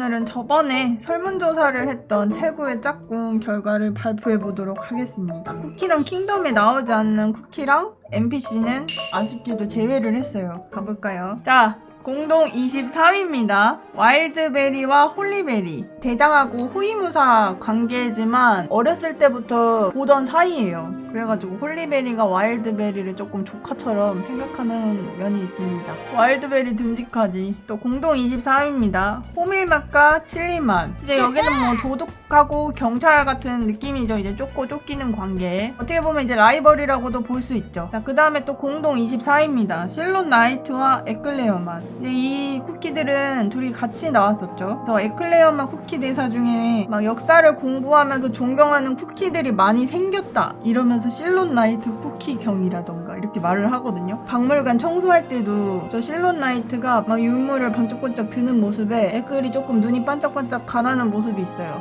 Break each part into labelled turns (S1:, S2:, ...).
S1: 오늘은 저번에 설문조사를 했던 최고의 짝꿍 결과를 발표해 보도록 하겠습니다. 쿠키랑 킹덤에 나오지 않는 쿠키랑 NPC는 아쉽게도 제외를 했어요. 가볼까요? 자, 공동 23위입니다. 와일드베리와 홀리베리. 대장하고 호위무사 관계지만 어렸을 때부터 보던 사이예요. 그래가지고 홀리베리가 와일드베리를 조금 조카처럼 생각하는 면이 있습니다. 와일드베리 듬직하지. 또 공동 23위입니다. 호밀맛과 칠리맛. 이제 여기는 뭐 도둑 하고 경찰 같은 느낌이죠. 이제 쫓고 쫓기는 관계. 어떻게 보면 이제 라이벌이라고도 볼 수 있죠. 자, 그 다음에 또 공동 24위입니다. 실론 나이트와 에클레어 맛. 이제 이 쿠키들은 둘이 같이 나왔었죠. 그래서 에클레어 맛 쿠키 대사 중에 막 역사를 공부하면서 존경하는 쿠키들이 많이 생겼다. 이러면서 실론 나이트 쿠키 경이라던가 이렇게 말을 하거든요. 박물관 청소할 때도 저 실론 나이트가 막 유물을 반짝반짝 드는 모습에 에클이 조금 눈이 반짝반짝 가나는 모습이 있어요.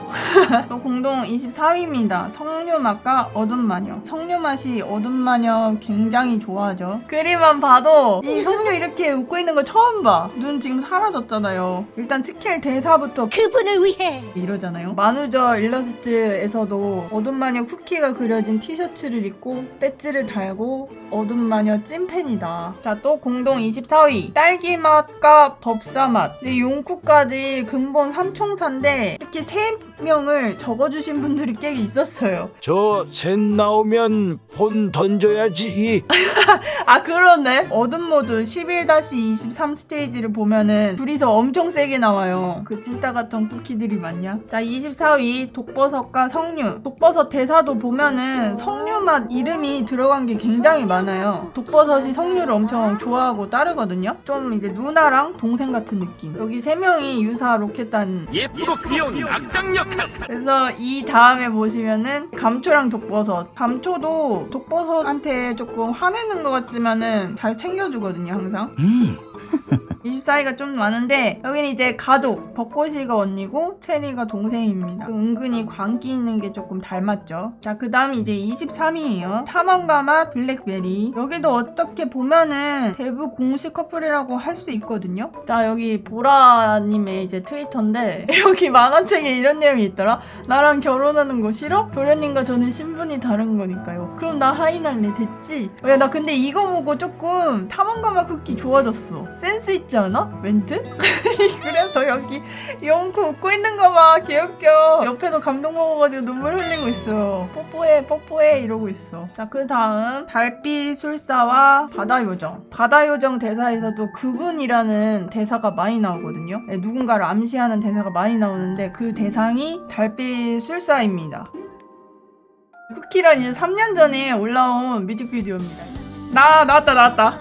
S1: 또 공동 24위입니다. 석류 맛과 어둠 마녀. 석류 맛이 어둠 마녀 굉장히 좋아하죠. 그림만 봐도 이 석류 이렇게 웃고 있는 거 처음 봐. 눈 지금 사라졌잖아요. 일단 스킬 대사부터
S2: 그분을 위해
S1: 이러잖아요. 만우절 일러스트에서도 어둠 마녀 쿠키가 그려진 티셔츠를 입고 배지를 달고 어둠 마녀 찐팬이다. 자, 또 공동 24위. 딸기 맛과 법사 맛. 근데 용쿠까지 근본 삼총사인데 이렇게 세 명을 적어주신 분들이 꽤 있었어요.
S3: 저 셋 나오면 폰 던져야지.
S1: 아 그러네. 어둠 모드 11-23 스테이지를 보면은 둘이서 엄청 세게 나와요. 그 찐따 같은 쿠키들이 많냐? 자 24위 독버섯과 석류. 독버섯 대사도 보면은 석류 맛 이름이 들어간 게 굉장히 많아요. 독버섯이 석류를 엄청 좋아하고 따르거든요. 좀 이제 누나랑 동생 같은 느낌. 여기 세 명이 유사 로켓단.
S4: 예쁘고 귀여운 악당 역할
S1: 그래서 이 다음에 보시면은 감초랑 독버섯. 감초도 독버섯한테 조금 화내는 것 같지만은 잘 챙겨주거든요, 항상. 24위가 좀 많은데 여기는 이제 가족 벚꽃이가 언니고 체리가 동생입니다. 그 은근히 광기 있는 게 조금 닮았죠. 자그 다음 이제 23위에요. 탐험가 맛 블랙베리. 여기도 어떻게 보면은 대부 공식 커플이라고 할 수 있거든요. 자 여기 보라님의 이제 트위터인데 여기 만화책에 이런 내용이 있더라. 나랑 결혼하는 거 싫어? 도련님과 저는 신분이 다른 거니까요. 그럼 나 하이날래 됐지? 야 나 근데 이거 보고 조금 탐험가 맛 쿠키 좋아졌어. 센스 있지 않아? 멘트? 그래서 여기 영크 웃고 있는 거 봐. 귀엽겨. 옆에서 감동 먹어가지고 눈물 흘리고 있어요 뽀뽀해 뽀뽀해 이러고 있어. 자 그 다음. 달빛 술사와 바다 요정. 바다 요정 대사에서도 그분이라는 대사가 많이 나오거든요. 네, 누군가를 암시하는 대사가 많이 나오는데 그 대상이 달빛 술사입니다. 쿠키란 이제 3년 전에 올라온 뮤직비디오입니다. 나 나왔다 나왔다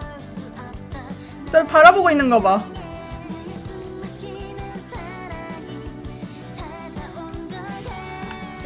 S1: 저를 바라보고 있는 거 봐.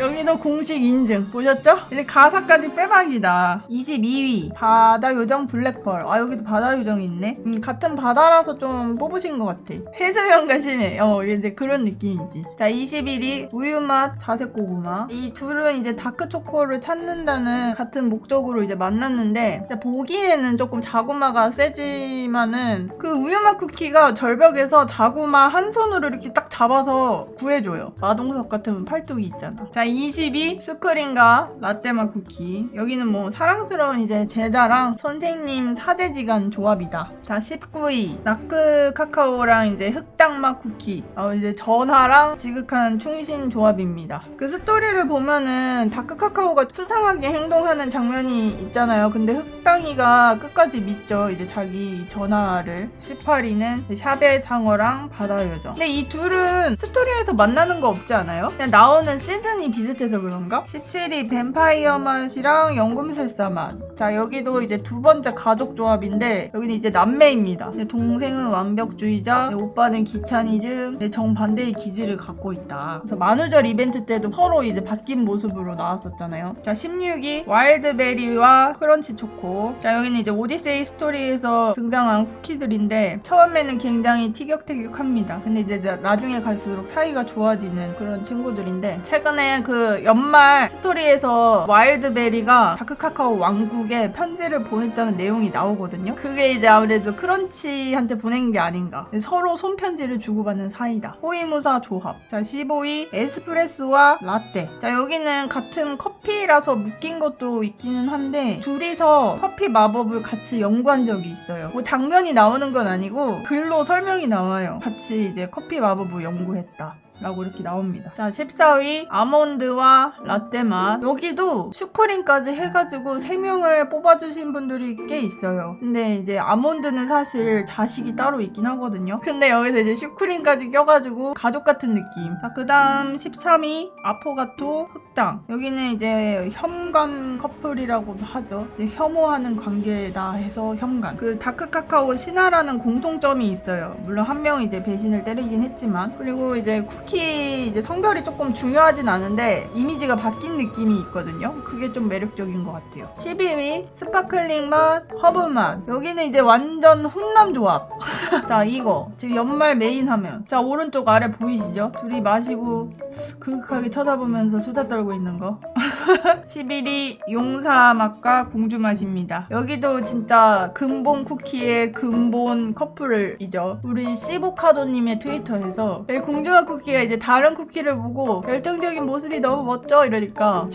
S1: 여기도 공식 인증. 보셨죠? 이제 가사까지 빼박이다. 22위. 바다 요정 블랙펄. 아 여기도 바다 요정이 있네. 음, 같은 바다라서 좀 뽑으신 것 같아. 해수면가 심해 어 이제 그런 느낌이지. 자 21위. 우유맛 자색 고구마. 이 둘은 이제 다크초코를 찾는다는 같은 목적으로 이제 만났는데 보기에는 조금 자구마가 세지만은 그 우유맛 쿠키가 절벽에서 자구마 한 손으로 이렇게 딱 잡아서 구해줘요. 마동석 같은 팔뚝이 있잖아. 자22 스크린과 라떼맛 쿠키. 여기는 뭐 사랑스러운 이제 제자랑 선생님 사제지간 조합이다. 자 19위 나크 카카오랑 이제 흑당맛 쿠키. 어 이제 전하랑 지극한 충신 조합입니다. 그 스토리를 보면은 다크 카카오가 수상하게 행동하는 장면이 있잖아요. 근데 흑당이가 끝까지 믿죠. 이제 자기 전하를. 18위는 샤베 상어랑 바다 요정. 근데 이 둘은 스토리에서 만나는 거 없지 않아요? 그냥 나오는 시즌이 비슷 해서 그런가? 17위 뱀파이어 맛이랑 연금술사 맛. 자, 여기도 이제 두 번째 가족 조합인데, 여기는 이제 남매입니다. 동생은 완벽주의자, 오빠는 귀차니즘, 정반대의 기질을 갖고 있다. 그래서 만우절 이벤트 때도 서로 이제 바뀐 모습으로 나왔었잖아요. 자, 16위 와일드베리와 크런치 초코. 자, 여기는 이제 오디세이 스토리에서 등장한 쿠키들인데, 처음에는 굉장히 티격태격합니다. 근데 이제 나- 나중에 갈수록 사이가 좋아지는 그런 친구들인데, 최근에 그 연말 스토리에서 와일드베리가 다크카카오 왕국 미국에 편지를 보냈다는 내용이 나오거든요. 그게 이제 아무래도 크런치한테 보낸 게 아닌가. 서로 손편지를 주고받는 사이다. 호위무사 조합. 자, 15위 에스프레소와 라떼. 자, 여기는 같은 커피라서 묶인 것도 있기는 한데 둘이서 커피 마법을 같이 연구한 적이 있어요. 뭐 장면이 나오는 건 아니고 글로 설명이 나와요. 같이 이제 커피 마법을 연구했다. 라고 이렇게 나옵니다. 자, 14위 아몬드와 라떼 맛. 여기도 슈크림까지 해가지고 3명을 뽑아주신 분들이 꽤 있어요. 근데 이제 아몬드는 사실 자식이 따로 있긴 하거든요. 근데 여기서 이제 슈크림까지 껴가지고 가족 같은 느낌. 자, 그 다음 13위 아포가토 흑당. 여기는 이제 혐관 커플이라고도 하죠. 혐오하는 관계다 해서 혐관. 그 다크 카카오 신화라는 공통점이 있어요. 물론 한 명이 이제 배신을 때리긴 했지만. 그리고 이제 쿠키 이제 성별이 조금 중요하진 않은데 이미지가 바뀐 느낌이 있거든요. 그게 좀 매력적인 것 같아요. 12위 스파클링 맛, 허브 맛. 여기는 이제 완전 훈남 조합. 자 이거 지금 연말 메인 하면 자 오른쪽 아래 보이시죠? 둘이 마시고 그윽하게 쳐다보면서 수다 떨고 있는 거. 11위 용사 맛과 공주 맛입니다. 여기도 진짜 근본 쿠키의 근본 커플이죠. 우리 시보카도님의 트위터에서 이 공주맛 쿠키 가 이제 다른 쿠키를 보고 열정적인 모습이 너무 멋져 이러니까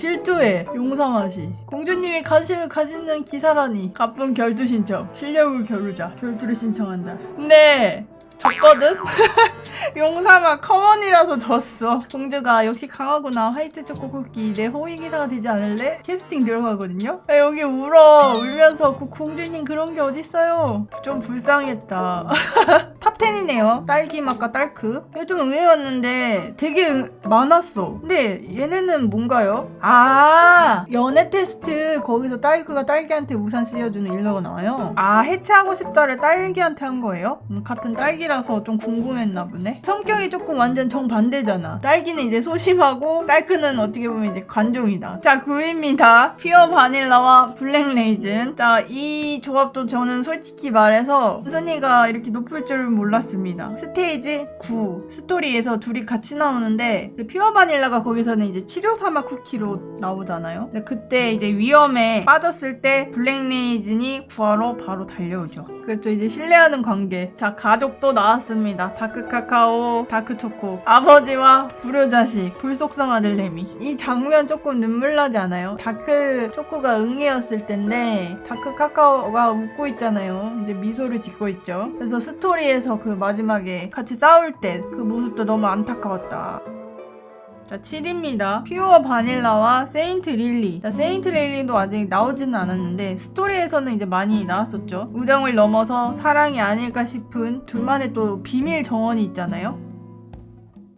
S1: 용사 맛이. 공주님이 관심을 가지는 기사라니 가쁜 결투 신청 실력을 겨루자 결투를 신청한다. 근데 졌거든? 용사가 커먼이라서 졌어. 공주가 역시 강하구나. 화이트 초코 쿠키. 내 호위 기사가 되지 않을래? 캐스팅 들어가거든요? 아, 여기 울어. 울면서 그 공주님 그런 게 어딨어요? 좀 불쌍했다. 탑10이네요. 딸기 맛과 딸크. 이거 좀 의외였는데 되게 응- 많았어. 근데 얘네는 뭔가요? 아, 연애 테스트. 거기서 딸크가 딸기한테 우산 씌워주는 일러가 나와요. 아, 해체하고 싶다를 딸기한테 한 거예요? 음, 같은 딸기 라서 좀 궁금했나 보네. 성격이 조금 완전 정반대잖아. 딸기는 이제 소심하고 딸크는 어떻게 보면 이제 관종이다. 자, 9위입니다. 피어 바닐라와 블랙 레이즌. 자, 이 조합도 저는 솔직히 말해서 순위가 이렇게 높을 줄은 몰랐습니다. 스테이지 9. 스토리에서 둘이 같이 나오는데 피어 바닐라가 거기서는 이제 치료 사막 쿠키로 나오잖아요. 그때 이제 위험에 빠졌을 때 블랙 레이즌이 구하러 바로 달려오죠. 그렇죠. 이제 신뢰하는 관계. 자, 가족도 나왔습니다. 다크 카카오, 다크 초코. 아버지와 불효 자식, 불속성 아들 레미. 이 장면 조금 눈물 나지 않아요? 다크 초코가 응애였을 텐데, 다크 카카오가 웃고 있잖아요. 이제 미소를 짓고 있죠. 그래서 스토리에서 그 마지막에 같이 싸울 때 그 모습도 너무 안타까웠다. 자, 7입니다. 퓨어 바닐라와 세인트 릴리. 자, 세인트 릴리도 아직 나오지는 않았는데, 스토리에서는 이제 많이 나왔었죠. 우정을 넘어서 사랑이 아닐까 싶은 둘만의 또 비밀 정원이 있잖아요.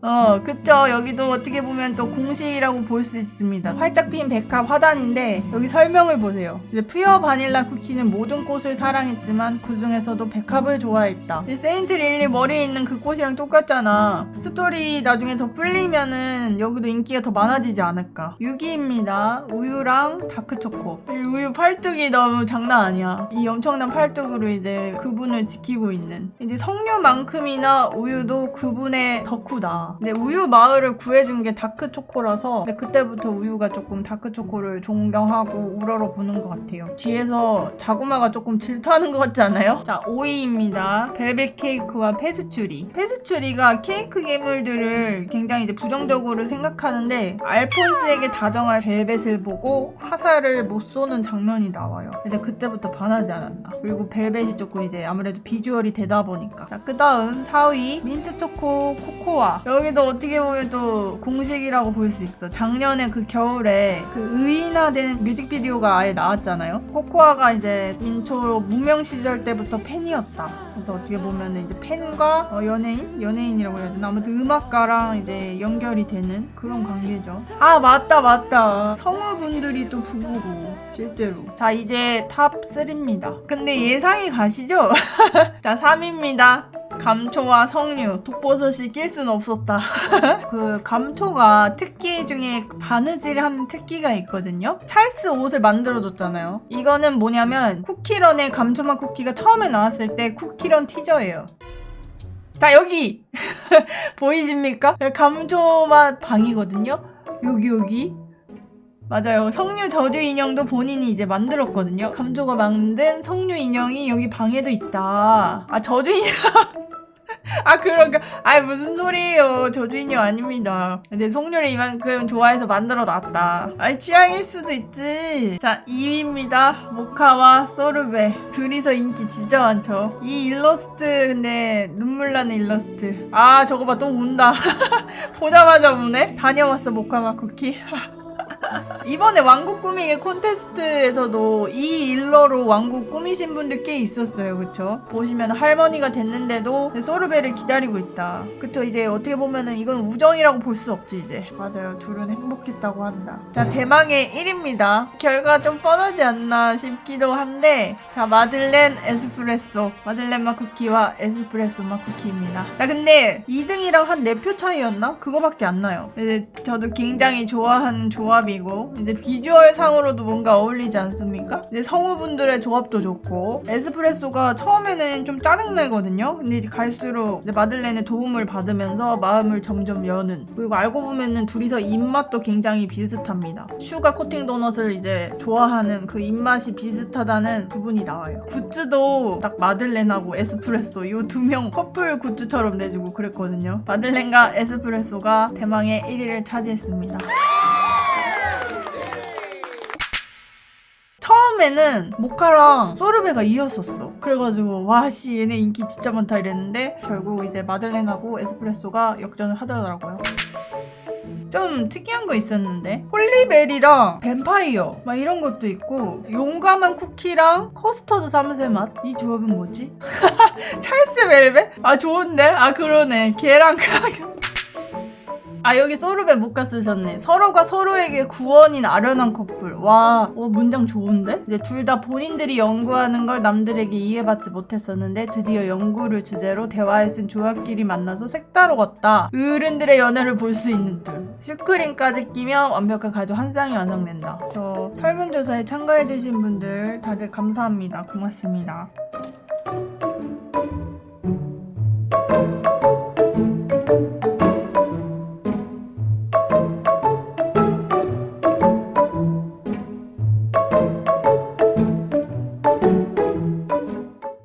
S1: 어, 그쵸. 여기도 어떻게 보면 또 공식이라고 볼 수 있습니다. 활짝 핀 백합 화단인데, 여기 설명을 보세요. 퓨어 바닐라 쿠키는 모든 꽃을 사랑했지만, 그 중에서도 백합을 좋아했다. 이 세인트 릴리 머리에 있는 그 꽃이랑 똑같잖아. 스토리 나중에 더 풀리면은, 여기도 인기가 더 많아지지 않을까. 6위입니다. 우유랑 다크초코. 이 우유 팔뚝이 너무 장난 아니야. 이 엄청난 팔뚝으로 이제 그분을 지키고 있는. 이제 석류만큼이나 우유도 그분의 덕후다. 근데 우유 마을을 구해준 게 다크 초코라서 근데 그때부터 우유가 조금 다크 초코를 존경하고 우러러 보는 것 같아요. 뒤에서 자구마가 조금 질투하는 것 같지 않아요? 자, 5위입니다. 벨벳 케이크와 페스츄리. 페스츄리가 케이크 괴물들을 굉장히 이제 부정적으로 생각하는데 알폰스에게 다정할 벨벳을 보고 화살을 못 쏘는 장면이 나와요. 근데 그때부터 반하지 않았나. 그리고 벨벳이 조금 이제 아무래도 비주얼이 되다 보니까. 자, 그 다음 4위 민트 초코 코코아. 여기도 어떻게 보면 또 공식이라고 볼 수 있어. 작년에 그 겨울에 그 의인화된 뮤직비디오가 아예 나왔잖아요. 코코아가 이제 민초로 무명 시절 때부터 팬이었다. 그래서 어떻게 보면 이제 팬과 어, 연예인? 연예인이라고 해야 되나? 아무튼 음악가랑 이제 연결이 되는 그런 관계죠. 아, 맞다, 맞다. 성우분들이 또 부부고, 실제로. 자, 이제 탑 3입니다. 근데 예상이 가시죠? 자, 3입니다. 감초와 석류, 독버섯이 낄 순 없었다. 그 감초가 특기 중에 바느질 하는 특기가 있거든요. 찰스 옷을 만들어줬잖아요. 이거는 뭐냐면 쿠키런의 감초맛 쿠키가 처음에 나왔을 때 쿠키런 티저예요. 자 여기 보이십니까? 감초맛 방이거든요. 여기 여기 맞아요. 성류 저주 인형도 본인이 이제 만들었거든요. 감조가 만든 성류 인형이 여기 방에도 있다. 아 저주 인형. 아 그런가? 아 무슨 소리예요? 저주 인형 아닙니다. 근데 성류를 이만큼 좋아해서 만들어 놨다. 아니 취향일 수도 있지. 자 2위입니다. 모카와 소르베 둘이서 인기 진짜 많죠. 이 일러스트 근데 눈물 나는 일러스트. 아 저거 봐 또 운다. 보자마자 우네. 다녀왔어 모카마 쿠키. 이번에 왕국 꾸미기 콘테스트에서도 이 일러로 왕국 꾸미신 분들 꽤 있었어요. 그쵸? 보시면 할머니가 됐는데도 소르베를 기다리고 있다. 그쵸? 이제 어떻게 보면은 이건 우정이라고 볼 수 없지, 이제. 맞아요. 둘은 행복했다고 한다. 자, 대망의 1위입니다. 결과 좀 뻔하지 않나 싶기도 한데, 자, 마들렌 에스프레소. 마들렌 맛 쿠키와 에스프레소 맛 쿠키입니다. 자, 근데 2등이랑 한 4표 차이였나? 그거밖에 안 나요. 이제 저도 굉장히 좋아하는 조합이 고, 이제 비주얼 상으로도 뭔가 어울리지 않습니까? 이제 성우분들의 조합도 좋고, 에스프레소가 처음에는 좀 짜증나거든요? 근데 이제 갈수록 이제 마들렌의 도움을 받으면서 마음을 점점 여는. 그리고 알고 보면은 둘이서 입맛도 굉장히 비슷합니다. 슈가 코팅 도넛을 이제 좋아하는 그 입맛이 비슷하다는 부분이 나와요. 굿즈도 딱 마들렌하고 에스프레소 이 두 명 커플 굿즈처럼 내주고 그랬거든요. 마들렌과 에스프레소가 대망의 1위를 차지했습니다. 처음에는 모카랑 소르베가 이었었어. 그래가지고 와씨 얘네 인기 진짜 많다 이랬는데 결국 이제 마들렌하고 에스프레소가 역전을 하더라고요. 좀 특이한 거 있었는데 홀리베리랑 뱀파이어 막 이런 것도 있고 용감한 쿠키랑 커스터드 사무새 맛이 조합은 뭐지? 찰스 벨벳? 아 좋은데? 아 그러네 걔랑 아 여기 소르베 못가 쓰셨네. 서로가 서로에게 구원인 아련한 커플. 와 어, 문장 좋은데? 이제 둘 다 본인들이 연구하는 걸 남들에게 이해받지 못했었는데 드디어 연구를 주제로 대화에 쓴 조합끼리 만나서 색다르웠다. 어른들의 연애를 볼 수 있는 듯 슈크림까지 끼면 완벽한 가족 한 쌍이 완성된다. 저 설문조사에 참가해주신 분들 다들 감사합니다. 고맙습니다